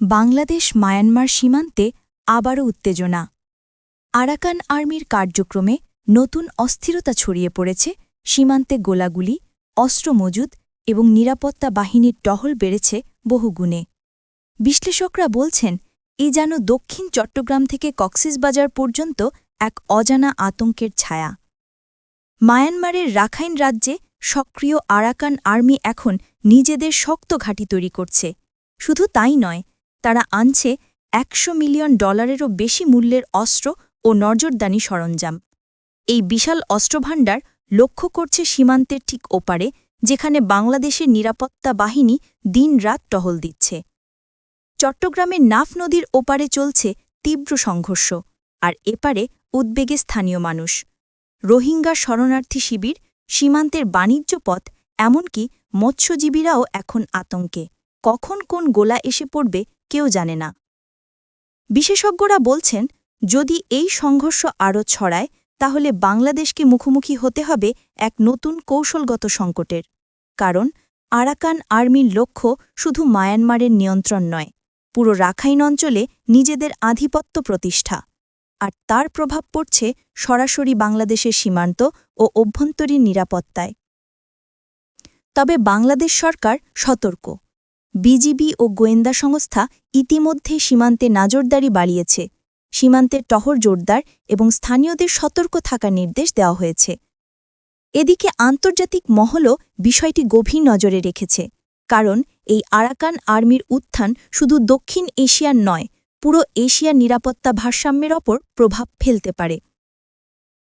Bangladesh Myanmar সীমান্তে আবারও উত্তেজনা। আরাকান আর্মির কার্যক্রমে নতুন অস্থিরতা ছড়িয়ে পড়েছে সীমান্তে গোলাগুলি, অস্ত্র মজুদ এবং নিরাপত্তা বাহিনীর টহল বেড়েছে বহুগুণে। বিশ্লেষকরা বলছেন, এ যেন দক্ষিণ চট্টগ্রাম থেকে কক্সিসবাজার পর্যন্ত এক অজানা আতঙ্কের ছায়া। মায়ানমারের রাখাইন রাজ্যে সক্রিয় আরাকান আর্মি এখন নিজেদের শক্ত ঘাঁটি তৈরি করছে। শুধু তাই নয় তারা আনছে একশো মিলিয়ন ডলারেরও বেশি মূল্যের অস্ত্র ও নজরদানি সরঞ্জাম। এই বিশাল অস্ত্রভাণ্ডার লক্ষ্য করছে সীমান্তের ঠিক ওপারে, যেখানে বাংলাদেশের নিরাপত্তা বাহিনী দিনরাত টহল দিচ্ছে। চট্টগ্রামের নাফ নদীর ওপারে চলছে তীব্র সংঘর্ষ, আর এপারে উদ্বেগে স্থানীয় মানুষ। রোহিঙ্গা শরণার্থী শিবির, সীমান্তের বাণিজ্য পথ, এমনকি মৎস্যজীবীরাও এখন আতঙ্কে। কখন কোন গোলা এসে পড়বে কেউ জানে না। বিশেষজ্ঞরা বলছেন, যদি এই সংঘর্ষ আরও ছড়ায়, তাহলে বাংলাদেশকে মুখোমুখি হতে হবে এক নতুন কৌশলগত সংকটের। কারণ, আরাকান আর্মির লক্ষ্য শুধু মায়ানমারের নিয়ন্ত্রণ নয়, পুরো রাখাইন অঞ্চলে নিজেদের আধিপত্য প্রতিষ্ঠা। আর তার প্রভাব পড়ছে সরাসরি বাংলাদেশের সীমান্ত ও অভ্যন্তরীণ নিরাপত্তায়। তবে বাংলাদেশ সরকার সতর্ক। বিজিবি ও গোয়েন্দা সংস্থা ইতিমধ্যে সীমান্তে নজরদারি বাড়িয়েছে। সীমান্তের টহর জোরদার এবং স্থানীয়দের সতর্ক থাকার নির্দেশ দেওয়া হয়েছে। এদিকে আন্তর্জাতিক মহলও বিষয়টি গভীর নজরে রেখেছে, কারণ এই আরাকান আর্মির উত্থান শুধু দক্ষিণ এশিয়ার নয়, পুরো এশিয়ার নিরাপত্তা ভারসাম্যের ওপর প্রভাব ফেলতে পারে।